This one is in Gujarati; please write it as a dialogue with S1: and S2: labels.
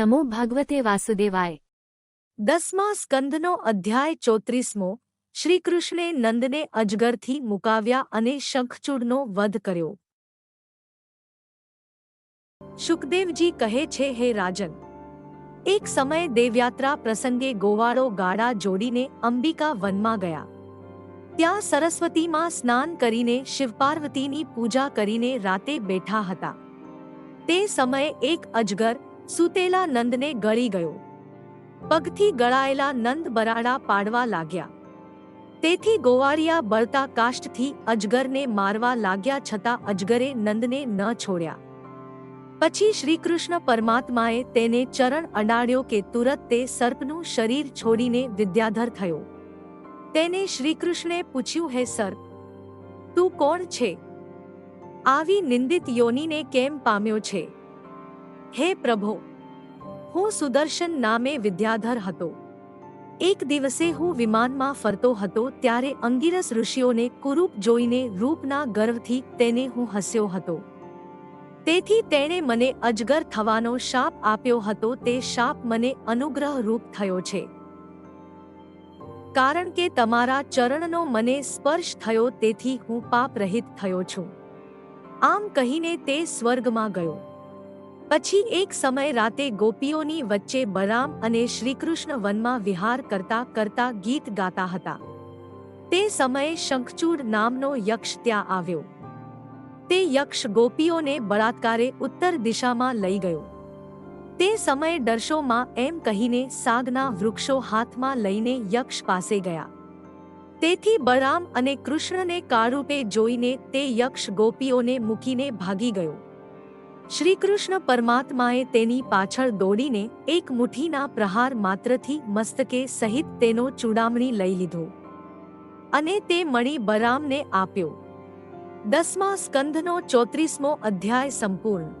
S1: નમો ભગવતે વાસુદેવાય.
S2: દસમા સ્કંદનો અધ્યાય ચોત્રીસમો, શ્રીકૃષ્ણે નંદને અજગરથી મુકાવ્યા અને શંખચૂડનો વધ કર્યો. શુકદેવજી કહે છે, હે રાજન, એક સમયે દેવયાત્રા પ્રસંગે ગોવાળો ગાડા જોડીને અંબિકા વનમાં ગયા. ત્યાં સરસ્વતીમાં સ્નાન કરીને શિવપાર્વતીની પૂજા કરીને રાતે બેઠા હતા. તે સમયે એક અજગર સૂતેલા નંદને ગળી ગયો. પગથી ગળાયેલા નંદ બરાડા પાડવા લાગ્યા. તેથી ગોવાળિયા બળતા કાષ્ઠથી અજગરને મારવા લાગ્યા છતાં અજગરે નંદને ન છોડ્યા. પછી શ્રીકૃષ્ણ પરમાત્માએ તેને ચરણ અડાડ્યો કે તુરત તે સર્પનું શરીર છોડીને વિદ્યાધર થયો. તેને શ્રીકૃષ્ણે પૂછ્યું, હે સર્પ, તું કોણ છે? આવી નિંદિત યોનીને કેમ પામ્યો છે? હે પ્રભો, હું સુદર્શન નામે વિદ્યાધર હતો. એક દિવસે હું વિમાનમાં ફરતો હતો ત્યારે અંગિરસ ઋષિઓને કુરૂપ જોઈને રૂપના ગર્વથી તેને હું હસ્યો હતો. તેથી તેણે મને અજગર થવાનો શાપ આપ્યો હતો, તે શાપ મને અનુગ્રહ રૂપ થયો છે. કારણ કે તમારા ચરણનો મને સ્પર્શ થયો, તેથી હું પાપ રહિત થયો છું. આમ કહીને તે સ્વર્ગમાં ગયો. પછી એક સમય રાતે ગોપીઓની વચ્ચે બરામ અને શ્રીકૃષ્ણ વનમાં વિહાર કરતા કરતા ગીત ગાતા હતા. તે સમયે શંખચૂડ નામનો યક્ષ ત્યાં આવ્યો. તે યક્ષ ગોપીઓને બળાત્કારે ઉત્તર દિશામાં લઈ ગયો. તે સમયે ડરશોમાં એમ કહીને સાગના વૃક્ષો હાથમાં લઈને યક્ષ પાસે ગયા. તેથી બળરામ અને કૃષ્ણને કાળરૂપે જોઈને તે યક્ષ ગોપીઓને મૂકીને ભાગી ગયો. શ્રીકૃષ્ણ પરમાત્માએ તેની પાછળ દોડીને એક મુઠ્ઠીના પ્રહાર માત્રથી મસ્તકે સહિત તેનો ચૂડામણી લઈ લીધો. અને તે મણી બરામને આપ્યો. દસમા સ્કંધનો ચોત્રીસમો અધ્યાય સંપૂર્ણ.